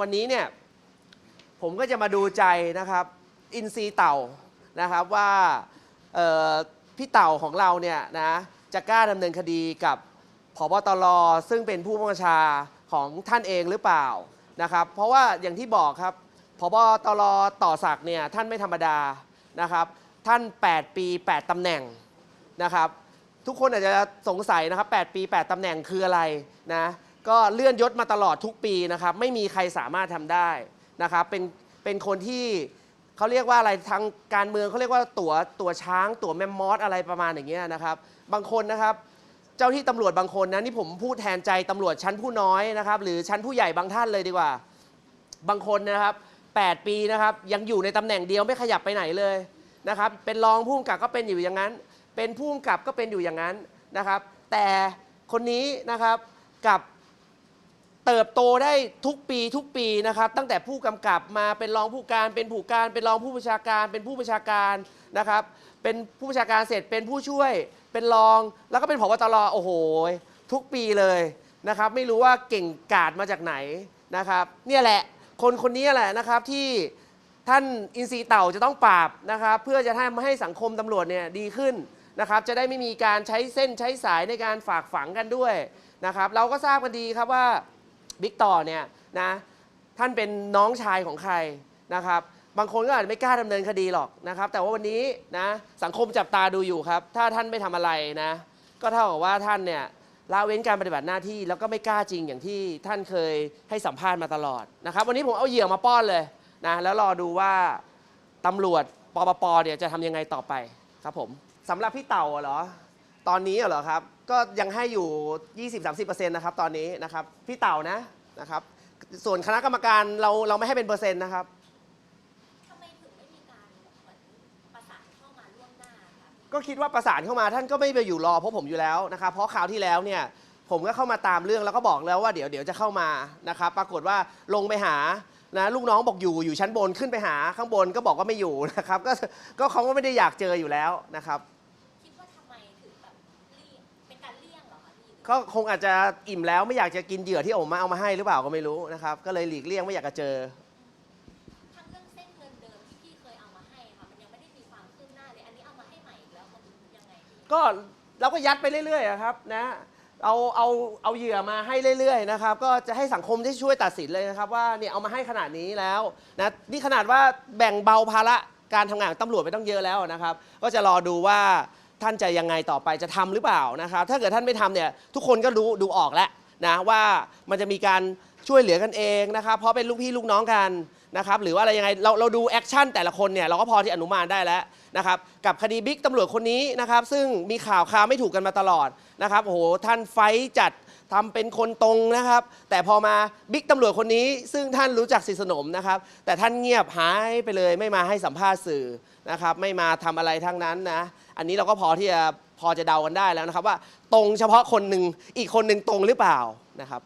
วันนี้เนี่ยผมก็จะมาดูใจนะครับอินซีเต่านะครับว่าพี่เต่าของเราเนี่ยนะจะกล้าดำเนินคดีกับพบตรซึ่งเป็นผู้บังคับบัญชาของท่านเองหรือเปล่านะครับ เพราะว่าอย่างที่บอกครับพบตรต่อศักดิ์เนี่ยท่านไม่ธรรมดานะครับ ท่าน 8 ปี 8ตำแหน่งนะครับ ทุกคนอาจจะสงสัยนะครับ 8 ปี 8ตำแหน่งคืออะไรนะ ก็เลื่อนยศมาตลอดทุกปีนะครับ ไม่มีใครสามารถทำได้นะครับ เป็นเป็นคนที่เขาเรียกว่าอะไรทางการเมืองเขาเรียกว่าตัวตัวช้างตัวแมมมอสอะไรประมาณอย่างเงี้ยนะครับ บางคนนะครับ เจ้าที่ตำรวจบางคนนะนี่ผมพูดแทนใจตำรวจชั้นผู้น้อยนะครับ หรือชั้นผู้ใหญ่บางท่านเลยดีกว่า บางคนนะครับ 8 ปีนะครับยังอยู่ในตำแหน่งเดียวไม่ขยับไปไหนเลยนะครับ เป็นรองผู้กำกับก็เป็นอยู่อย่างนั้น เป็นผู้กำกับก็เป็นอยู่อย่างนั้นนะครับ แต่คนนี้นะครับกับ เติบโตได้ทุกปีทุกปีนะครับ ตั้งแต่ผู้กำกับมาเป็นรองผู้การเป็นผู้การ เป็นรองผู้บัญชาการ เป็นผู้บัญชาการนะครับ เป็นผู้บัญชาการเสร็จเป็นผู้ช่วย เป็นรองแล้วก็เป็นผบตรโอ้โหทุกปีเลยนะครับ ไม่รู้ว่าเก่งกาจมาจากไหนนะครับ เนี่ยแหละคนคนนี้แหละนะครับที่ท่านอินทรีเต่าจะต้องปราบนะครับ เพื่อจะทำให้สังคมตำรวจเนี่ยดีขึ้นนะครับ จะได้ไม่มีการใช้เส้นใช้สายในการฝากฝังกันด้วยนะครับ เราก็ทราบกันดีครับว่า บิ๊กต่อเนี่ยนะท่านเป็นน้องชายของใครนะครับ บางคนก็อาจจะไม่กล้าดำเนินคดีหรอกนะครับ แต่ว่าวันนี้นะสังคมจับตาดูอยู่ครับ ถ้าท่านไม่ทำอะไรนะ ก็เท่ากับว่าท่านเนี่ยละเว้นการปฏิบัติหน้าที่แล้วก็ไม่กล้าจริงอย่างที่ท่านเคยให้สัมภาษณ์มาตลอดนะครับ วันนี้ผมเอาเหยื่อมาป้อนเลยนะแล้วรอดูว่าตำรวจปปปเนี่ยจะทำยังไงต่อไปครับผมสำหรับพี่เต่าเหรอ ตอนนี้เหรอครับ ก็ยังให้อยู่ 20-30%นะครับตอนนี้นะครับพี่เต่านะนะครับ ส่วนคณะกรรมการเราเราไม่ให้เป็นเปอร์เซ็นต์นะครับ ทำไมถึงไม่มีการเหมือนประสานเข้ามาล่วงหน้าคะก็คิดว่าประสานเข้ามาท่านก็ไม่ไปอยู่รอเพราะผมอยู่แล้วนะครับเพราะคราวที่แล้วเนี่ยผมก็เข้ามาตามเรื่องแล้วก็บอกแล้วว่าเดี๋ยวเดี๋ยวจะเข้ามานะครับปรากฏว่าลงไปหานะลูกน้องบอกอยู่อยู่ชั้นบนขึ้นไปหาข้างบนก็บอกว่าไม่อยู่นะครับก็ก็เขาก็ไม่ได้อยากเจออยู่แล้วนะครับ ก็คงอาจจะอิ่มแล้วไม่อยากจะกินเหยื่อที่ผมมาเอามาให้หรือเปล่าก็ไม่รู้นะครับ ก็เลยหลีกเลี่ยงไม่อยากจะเจอ ทั้งเรื่องเส้นเงินเดิมที่พี่เคยเอามาให้ค่ะ มันยังไม่ได้มีความคืบหน้าเลย อันนี้เอามาให้ใหม่อีกแล้วมันยังไงพี่ก็เราก็ยัดไปเรื่อยๆอะครับนะเอาเอาเอาเหยื่อมาให้เรื่อยๆนะครับก็จะให้สังคมที่ช่วยตัดสินเลยนะครับว่าเนี่ยเอามาให้ขนาดนี้แล้วนะนี่ขนาดว่าแบ่งเบาภาระการทำงานของตำรวจไปต้องเยอะแล้วนะครับ ก็จะรอดูว่า ท่านจะยังไงต่อไปจะทำหรือเปล่านะครับถ้าเกิดท่านไม่ทำเนี่ยทุกคนก็รู้ดูออกแล้วนะว่ามันจะมีการช่วยเหลือกันเองนะครับเพราะเป็นลูกพี่ลูกน้องกันนะครับหรือว่าอะไรยังไงเราเราดูแอคชั่นแต่ละคนเนี่ยเราก็พอที่อนุมานได้แล้วนะครับกับคดีบิ๊กตำรวจคนนี้นะครับซึ่งมีข่าวคราวไม่ถูกกันมาตลอดนะครับโอ้โหท่านไฟจัด ทำเป็นคนตรงนะครับ แต่พอมาบิ๊กตำรวจคนนี้ ซึ่งท่านรู้จักสิสนมนะครับ แต่ท่านเงียบหายไปเลย ไม่มาให้สัมภาษณ์สื่อนะครับ ไม่มาทำอะไรทั้งนั้นนะ อันนี้เราก็พอที่จะพอจะเดากันได้แล้วนะครับ ว่าตรงเฉพาะคนหนึ่งอีกคนหนึ่งตรงหรือเปล่านะครับ